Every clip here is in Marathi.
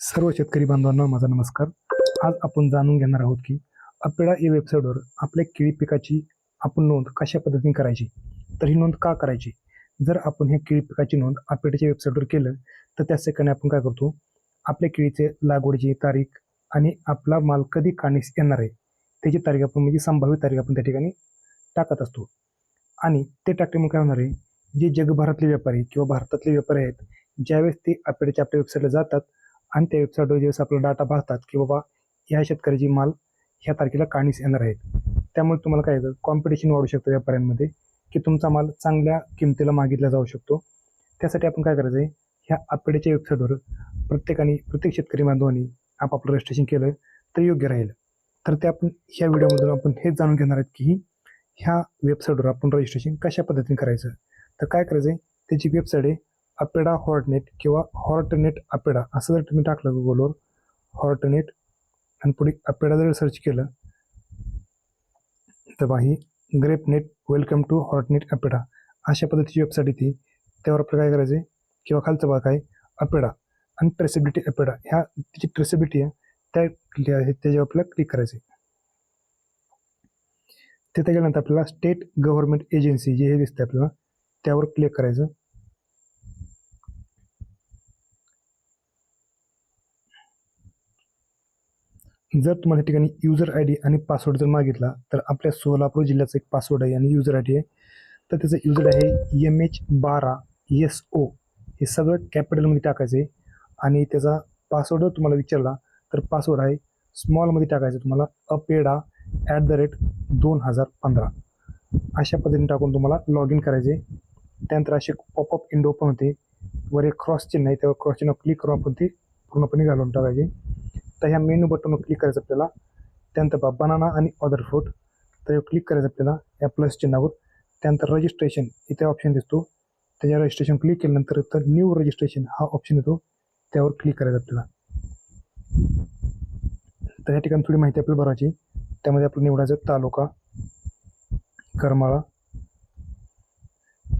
सर्व शेतकरी बांधवांना माझा नमस्कार. आज आपण जाणून घेणार आहोत की अपेडा या वेबसाईटवर आपल्या केळी पिकाची आपण नोंद कशा पद्धतीने करायची तर ही नोंद का करायची? जर आपण ह्या केळी पिकाची नोंद अपेडाच्या वेबसाईटवर केलं तर त्या सेकंड आपण काय करतो? आपल्या केळीचे लागवडीची तारीख आणि आपला माल कधी काढण्यास येणार आहे त्याची तारीख आपण म्हणजे संभाव्य तारीख आपण त्या ठिकाणी टाकत असतो. आणि ते टाकल्यामुळे काय होणार आहे जे जगभरातले व्यापारी किंवा भारतातले व्यापारी आहेत ज्यावेळेस ते अपेडाच्या आपल्या वेबसाईटला जातात आणि त्या वेबसाईटवर ज्यावेळेस आपला डाटा पाहतात की बाबा ह्या शेतकऱ्याची माल ह्या तारखेला काढणीस येणार आहेत. त्यामुळे तुम्हाला काय येतं कॉम्पिटिशन वाढू शकतं व्यापाऱ्यांमध्ये की तुमचा माल चांगल्या किमतीला मागितला जाऊ शकतो. त्यासाठी आपण काय करायचं आहे ह्या अपेडेच्या वेबसाईटवर प्रत्येकाने प्रत्येक शेतकरी बांधवांनी आपापलं रजिस्ट्रेशन केलं तर योग्य राहील. तर ते आपण ह्या व्हिडिओमधून आपण हेच जाणून घेणार आहेत की ह्या वेबसाईटवर आपण रजिस्ट्रेशन कशा पद्धतीने करायचं? तर काय करायचं आहे त्याची वेबसाईट आहे अपेडा हॉर्टनेट किंवा हॉर्टनेट अपेडा असं जर तुम्ही टाकलं गुगलवर हॉर्टनेट आणि पुढे अपेडा जर सर्च केलं तर बाही Grapenet welcome to Hortinet APEDA अशा पद्धतीची वेबसाईट येते. त्यावर आपलं काय करायचं आहे किंवा खालचं भाग आहे अपेडा आणि ट्रेसेबिलिटी अपेडा ह्या तिची ट्रेसेबिलिटी आहे त्या आहे त्याच्यावर आपल्याला क्लिक करायचं तिथे गेल्यानंतर आपल्याला स्टेट गव्हर्नमेंट एजन्सी जे हे दिसते आपल्याला त्यावर क्लिक करायचं. जर तुम्हाला या ठिकाणी युजर आय डी आणि पासवर्ड जर मागितला तर आपल्या सोलापूर जिल्ह्याचा एक पासवर्ड आहे आणि युजर आय डी आहे. तर त्याचं युजर आहे एम एच बारा एस ओ हे सगळं कॅपिटलमध्ये टाकायचं आहे. आणि त्याचा पासवर्ड जर तुम्हाला विचारला तर पासवर्ड आहे स्मॉलमध्ये टाकायचं तुम्हाला अपेडा ॲट द रेट दोन हजार पंधरा. अशा पद्धतीने टाकून तुम्हाला लॉग इन करायचे त्यानंतर असे पॉपअप इंडो पण होते. वर एक क्रॉस चिन्ह आहे त्यावर क्रॉस चिन्ह क्लिक करून आपण ते पूर्णपणे घालून टाकायचे. तर ह्या मेनू बटनवर क्लिक करायचं आपल्याला. त्यानंतर बा बनाना आणि अदर फ्रूट तर क्लिक करायचं आपल्याला. या प्लस चिन्हावर. त्यानंतर रजिस्ट्रेशन इथे ऑप्शन दिसतो. त्याच्या रजिस्ट्रेशन क्लिक केल्यानंतर तर न्यू रजिस्ट्रेशन हा ऑप्शन येतो. त्यावर क्लिक करायचं आपल्याला. तर या ठिकाणी थोडी माहिती आपल्याला भरायची. त्यामध्ये आपलं निवडायचं तालुका करमाळा.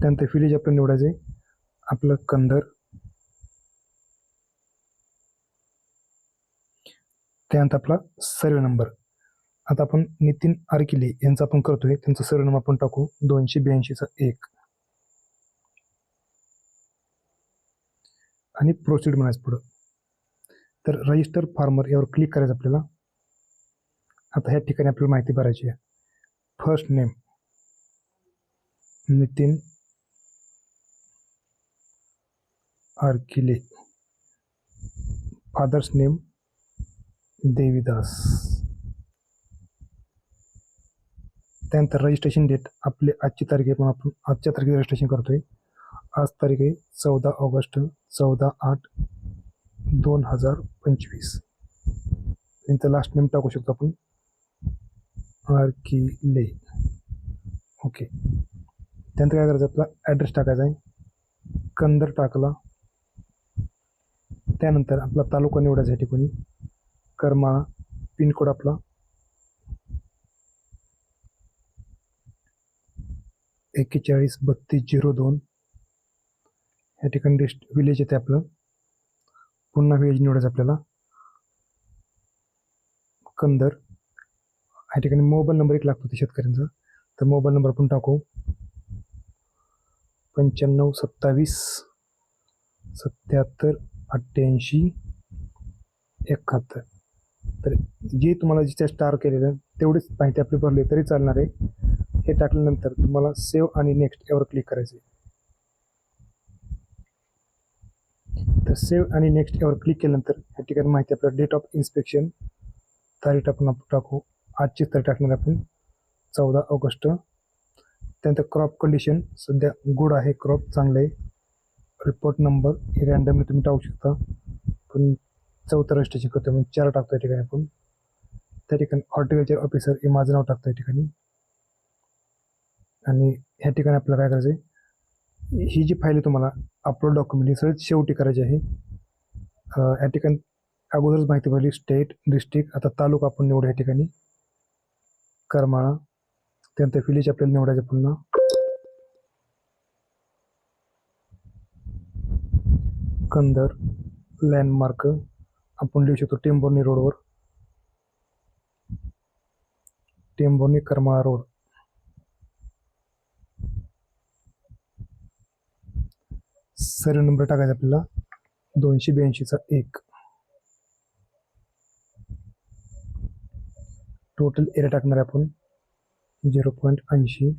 त्यानंतर विलेज आपलं निवडायचं आपलं कंदर. त्यानंतर आपला सर्वे नंबर. आता आपण नितीन आरकिले यांचा आपण करतोय. त्यांचा सर्वे नंबर आपण टाकू. दोनशे ब्याऐंशीचा एक. आणि प्रोसीड म्हणायचं पुढं. तर रजिस्टर फार्मर यावर क्लिक करायचं आपल्याला. आता ह्या ठिकाणी आपल्याला माहिती भरायची आहे. First name Nitin Arkile. Father's name Devidas. त्यानंतर रजिस्ट्रेशन डेट आपले आजची तारीख आहे पण आपण आजच्या तारखेत रजिस्ट्रेशन करतोय. आज तारीख आहे चौदा ऑगस्ट चौदा आठ दोन हजार पंचवीस. त्यांचं लास्ट नेम टाकू शकतो आपण. आर की ले. ओके. त्यानंतर काय करायचं आपला ॲड्रेस टाकायचा आहे. कंदर टाकला. त्यानंतर आपला तालुका निवडायचा आहे ठिकाणी कर्मा पिनकोड आपला. एक्केचाळीस बत्तीस झिरो दोन. या ठिकाणी डिस्ट विलेज येते आपलं. पुन्हा विलेज निवडायचं आपल्याला. कंदर. या ठिकाणी मोबाईल नंबर एक लागतो ते शेतकऱ्यांचा. तर मोबाईल नंबर आपण टाकू. पंच्याण्णव सत्तावीस सत्याहत्तर अठ्ठ्याऐंशी एकाहत्तर. तर जे तुम्हाला जिथे स्टार केलेलं तेवढीच माहिती आपली भरली तरी चालणार आहे. हे टाकल्यानंतर तुम्हाला सेव्ह आणि नेक्स्ट यावर क्लिक करायचे तर सेव्ह आणि नेक्स्ट यावर क्लिक केल्यानंतर या ठिकाणी माहिती आपल्याला डेट ऑफ इन्स्पेक्शन तारीख आपण आपण टाकू. आजची तारीख टाकणार आपण चौदा ऑगस्ट. त्यानंतर क्रॉप कंडिशन सध्या गुड आहे क्रॉप चांगलं आहे. रिपोर्ट नंबर हे रॅन्डमली तुम्ही टाकू शकता. पण चौथं रजिस्ट्रेशन करतो म्हणजे चार टाकतो या ठिकाणी आपण. त्या ठिकाणी हॉर्टिकल्चर ऑफिसर हे माझं नाव टाकतो या ठिकाणी. आणि ह्या ठिकाणी आपल्याला काय करायचं आहे ही जी फाईल आहे तुम्हाला अपलोड डॉक्युमेंट ही सगळ्यात शेवटी करायची आहे. या ठिकाणी अगोदरच माहिती पडली स्टेट डिस्ट्रिक्ट आता तालुका आपण निवडू या ठिकाणी. करमाळा त्यानंतर विलेज आपल्याला निवडायचं पुन्हा. कंदर लँडमार्क आपण लिहू शकतो टेंबोर्नी रोडवर. टेंबोर्नी करमाळा रोड. सर्व नंबर टाकायचा आपल्याला. दोनशे ब्याऐंशीचा एक. टोटल एरिया टाकणार आहे आपण. झिरो पॉईंट ऐंशी.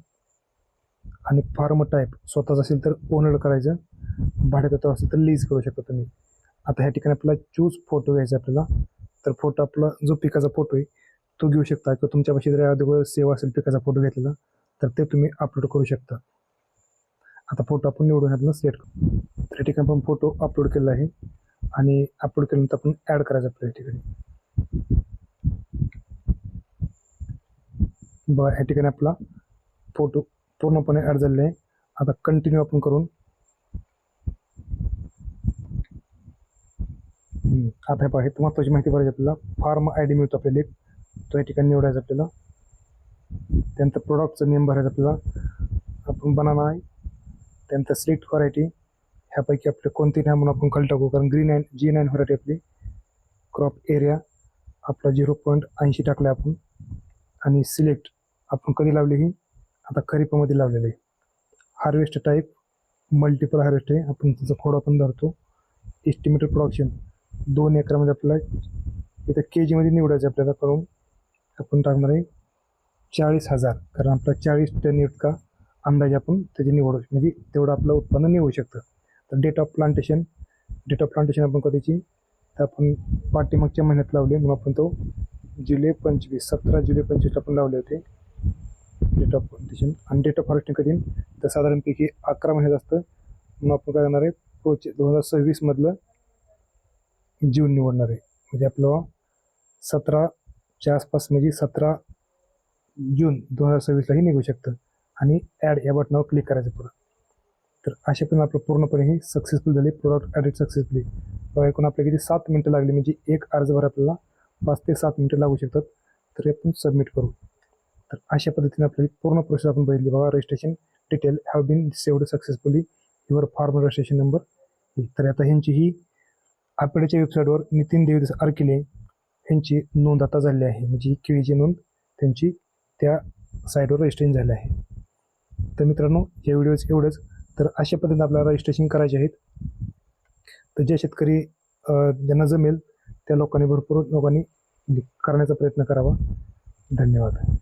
आणि फार्म टाईप स्वतःच असेल तर ओनर करायचं. भाड्यात असेल तर लीज करू शकता तुम्ही. आता ह्या ठिकाणी आपल्याला चूज फोटो घ्यायचा आपल्याला. तर फोटो आपला जो पिकाचा फोटो आहे तो घेऊ शकता किंवा तुमच्यापाशी जर अगोदर सेवा असेल पिकाचा फोटो घेतलेला तर ते तुम्ही अपलोड करू शकता. आता फोटो आपण निवडून आपल्याला सिलेक्ट करू. तर या ठिकाणी आपण फोटो अपलोड केलेला आहे. आणि अपलोड केल्यानंतर आपण ॲड करायचं आपल्या या ठिकाणी. बघा या ठिकाणी आपला फोटो पूर्णपणे ॲड झालेला आहे. आता कंटिन्यू आपण करून आता हे महत्त्वाची माहिती पाहिजे आपल्याला फार्म आय डी मिळतो आपल्याला एक. तो या ठिकाणी निवडायचा आपल्याला. त्यानंतर प्रोडक्टचं नेम भरायचं आपल्याला. आपण बनाना आहे. त्यानंतर सिलेक्ट व्हरायटी ह्यापैकी आपले कोणती नाही म्हणून आपण खाली टाकू? कारण green nine G nine variety आपली. क्रॉप एरिया आपला झिरो पॉईंट ऐंशी टाकला आपण. आणि सिलेक्ट आपण कधी लावली ही? आता खरीपामध्ये लावलेली. आहे हार्वेस्ट टाईप मल्टिपल हार्वेस्ट आहे. आपण त्याचा खोड पण धरतो. एस्टिमेटेड प्रोडक्शन दोन एकरामध्ये आपल्याला इथं के जीमध्ये निवडायचं आपल्याला करून. आपण टाकणार आहे चाळीस हजार. कारण आपला चाळीस टन इतका अंदाजे आपण त्याची निवड म्हणजे तेवढं आपलं उत्पन्न निवडू शकतं. तर date of plantation date of plantation आपण कधीची तर आपण पाठीमागच्या महिन्यात लावली मग आपण तो जुलै पंचवीस सतरा जुलै पंचवीसला आपण लावले होते. डेट ऑफ प्लांटेशन आणि डेट ऑफ हार्वेस्टिंग कधी? तर साधारणपैकी अकरा महिन्यात असतं. मग आपण काय करणार आहे? प्रोचे दोन हजार सव्वीसमधलं जून निवडणार. आहे म्हणजे आपलं सतराच्या आसपास म्हणजे सतरा जून दोन हजार सव्वीसलाही निघू शकतं. आणि ॲड या बटनावर क्लिक करायचं पुढं. तर अशा पण आपलं पूर्णपणे हे सक्सेसफुल झाले. प्रोडक्ट ॲडिट सक्सेसफुली एकूण आपल्या किती? सात मिनटं लागली. म्हणजे एक अर्जभर आपल्याला पाच ते सात मिनटं लागू शकतात. तर आपण सबमिट करू. तर अशा पद्धतीने आपली पूर्ण प्रोसेस आपण बघितली. बघा registration detail have been saved successfully your form registration number तर आता ह्यांची ही आपेडच्या वेबसाईटवर नितीन देवदास आरकिले ह्यांची नोंद आता झाली आहे. म्हणजे केळीची नोंद त्यांची त्या साईटवर रजिस्ट्रेशन झाली आहे. तर मित्रांनो या व्हिडिओज एवढंच. तर अशा पद्धतीने आपल्याला रजिस्ट्रेशन करायचे आहेत. तर जे शेतकरी ज्यांना जमेल त्या लोकांनी भरपूर लोकांनी करण्याचा प्रयत्न करावा. धन्यवाद.